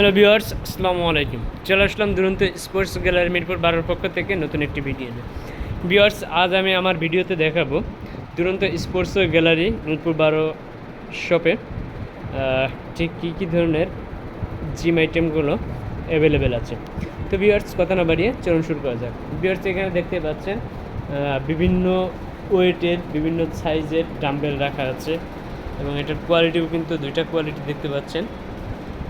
Hello viewers, আসসালামু আলাইকুম। চলে আসলাম দুরন্ত স্পোর্টস গ্যালারি মিরপুর বারোর পক্ষ থেকে নতুন একটি ভিডিও নিয়ে। ভিউয়ার্স, আজ আমি আমার ভিডিওতে দেখাবো দুরন্ত স্পোর্টস গ্যালারি মিরপুর বারো শপে ঠিক কী কী ধরনের জিম আইটেমগুলো অ্যাভেলেবেল আছে। তো ভিউয়ার্স, কথা না বাড়িয়ে চলুন শুরু করা যাক। ভিউয়ার্স, এখানে দেখতে পাচ্ছেন বিভিন্ন ওয়েটের বিভিন্ন সাইজের ডাম্বেল রাখা আছে এবং এটার কোয়ালিটিও কিন্তু দুইটা কোয়ালিটি দেখতে পাচ্ছেন।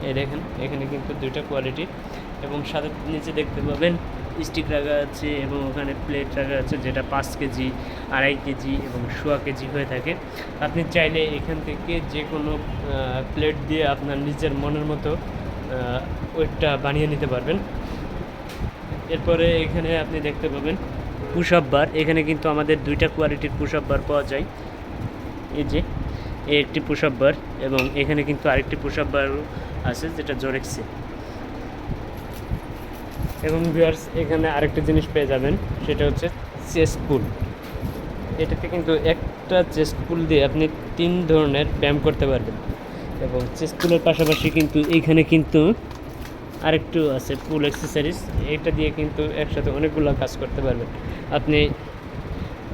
এই দেখেন, এখানে কিন্তু দুইটা কোয়ালিটি এবং সাথে নিচে দেখতে পাবেন স্টিক রাখা আছে এবং ওখানে প্লেট রাখা আছে যেটা পাঁচ কেজি, আড়াই কেজি এবং সোয়া কেজি হয়ে থাকে। আপনি চাইলে এখান থেকে যে কোনো প্লেট দিয়ে আপনার নিজের মনের মতো ওয়েটটা বানিয়ে নিতে পারবেন। এরপরে এখানে আপনি দেখতে পাবেন পুশ আপ বার এখানে কিন্তু আমাদের দুইটা কোয়ালিটির পুশ আপ বার পাওয়া যায়। এই যে একটি পুশ আপ বার এবং এখানে কিন্তু আরেকটি পুশ আপ বার আছে, যেটা জোরেক্সে এবং ভিউয়ার্স এখানে আরেকটা জিনিস পেয়ে যাবেন, সেটা হচ্ছে চেস্ট পুল এটাতে কিন্তু একটা চেস্ট পুল দিয়ে আপনি তিন ধরনের ব্যায়াম করতে পারবেন। এবং চেস্ট পুলের পাশাপাশি কিন্তু এইখানে কিন্তু আরেকটু আছে পুল এক্সারসাইজ এটা দিয়ে কিন্তু একসাথে অনেকগুলো কাজ করতে পারবেন। আপনি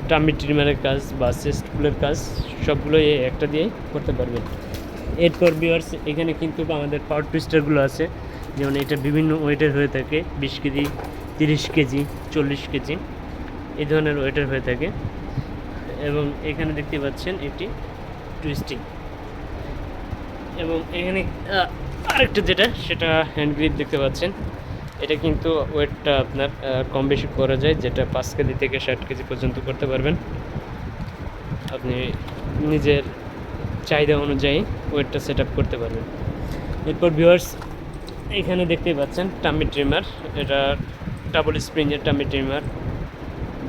টামি ট্রিমারের কাজ বা চেস্ট পুলের কাজ, সবগুলোই একটা দিয়েই করতে পারবেন। এরপর বিয়ার্স এখানে কিন্তু আমাদের পাওয়ার টুইস্টারগুলো আছে। যেমন এটা বিভিন্ন ওয়েটের হয়ে থাকে, বিশ কেজি, তিরিশ কেজি, চল্লিশ কেজি, এই ধরনের ওয়েটের হয়ে থাকে। এবং এখানে দেখতে পাচ্ছেন এটি টুইস্টিং এবং এখানে আরেকটা যেটা, সেটা হ্যান্ড গ্রিপ দেখতে পাচ্ছেন। এটা কিন্তু ওয়েটটা আপনার কম বেশি করা যায়, যেটা পাঁচ কেজি থেকে ষাট কেজি পর্যন্ত করতে পারবেন। আপনি নিজের চাহিদা অনুযায়ী ওয়েটটা সেট আপ করতে পারবেন এরপর ভিউয়ার্স এখানে দেখতেই পাচ্ছেন টামি ট্রিমার এটা ডাবল স্প্রিংয়ের টামি ট্রিমার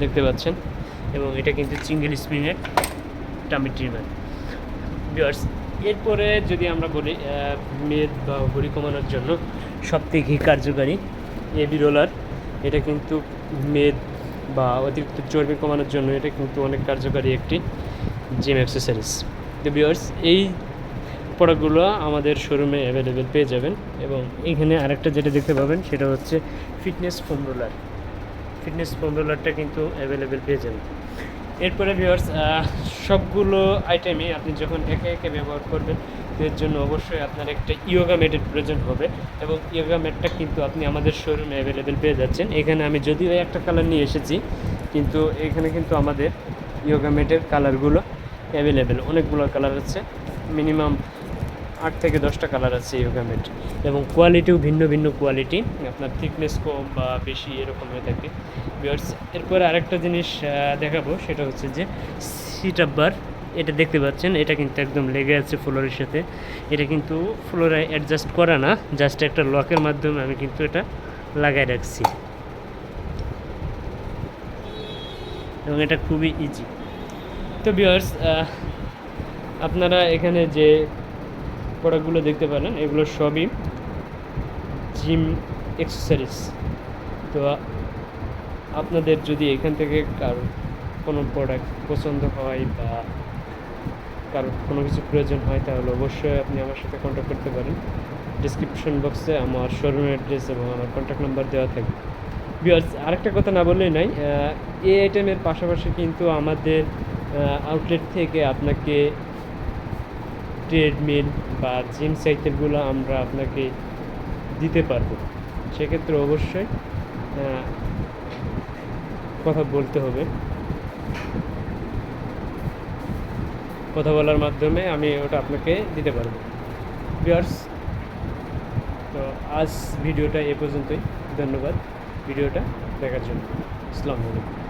দেখতে পাচ্ছেন, এবং এটা কিন্তু সিঙ্গেল স্প্রিংয়ের টামি ট্রিমার ভিউয়ার্স এরপরে যদি আমরা বলি মেদ বা ভরি কমানোর জন্য সবথেকে কার্যকারী এবি রোলার এটা কিন্তু মেদ বা অতিরিক্ত চর্বি কমানোর জন্য এটা কিন্তু অনেক কার্যকারী একটি জিম অ্যাক্সেসরিজ তো ভিউয়ার্স এই প্রোডাক্টগুলো আমাদের শোরুমে অ্যাভেলেবেল পেয়ে যাবেন। এবং এখানে আরেকটা যেটা দেখতে পাবেন, সেটা হচ্ছে fitness foam roller fitness foam রোলারটা কিন্তু অ্যাভেলেবেল পেয়ে যাবেন। এরপরে ভিউয়ার্স সবগুলো আইটেমই আপনি যখন একে একে ব্যবহার করবেন, এর জন্য অবশ্যই আপনার একটা ইয়োগা ম্যাটের প্রয়োজন হবে। এবং ইয়োগা ম্যাটটা কিন্তু আপনি আমাদের শোরুমে অ্যাভেলেবেল পেয়ে যাচ্ছেন। এখানে আমি যদিও একটা কালার নিয়ে এসেছি, কিন্তু এখানে কিন্তু আমাদের ইয়োগা ম্যাটের কালারগুলো অ্যাভেলেবেল অনেকগুলো কালার আছে। মিনিমাম আট থেকে দশটা কালার আছে ইয়োগা ম্যাট এবং কোয়ালিটিও ভিন্ন ভিন্ন কোয়ালিটি আপনার থিকনেস কম বা বেশি এরকম হয়ে থাকে। বিয়ার্স এরপরে আরেকটা জিনিস দেখাবো। সেটা হচ্ছে যে সিট বার এটা দেখতে পাচ্ছেন, এটা কিন্তু একদম লেগে আছে ফ্লোরের সাথে। এটা কিন্তু ফ্লোরে অ্যাডজাস্ট করা না জাস্ট একটা লকের মাধ্যমে আমি কিন্তু এটা লাগাই রাখছি। এবং এটা খুবই ইজি তো বিয়ার্স আপনারা এখানে যে প্রোডাক্টগুলো দেখতে পারেন এগুলো সবই জিম এক্সেসরিজ তো আপনাদের যদি এখান থেকে কারও কোনো প্রোডাক্ট পছন্দ হয় বা কারও কোনো কিছু প্রয়োজন হয়, তাহলে অবশ্যই আপনি আমার সাথে কন্ট্যাক্ট করতে পারেন। ডিসক্রিপশন বক্সে আমার শোরুমের অ্যাড্রেস এবং আমার কন্ট্যাক্ট নাম্বার দেওয়া থাকবে। বিয়ার্স আরেকটা কথা না বললেই নাই এই আইটেমের পাশাপাশি কিন্তু আমাদের আউটলেট থেকে আপনাকে ট্রেডমিল বা জিম সাইকেলগুলো আমরা আপনাকে দিতে পারব। সেক্ষেত্রে অবশ্যই কথা বলতে হবে। কথা বলার মাধ্যমে আমি ওটা আপনাকে দিতে পারব। বিয়ার্স তো আজ ভিডিওটা এ পর্যন্তই। ধন্যবাদ ভিডিওটা দেখার জন্য। আসসালামু আলাইকুম।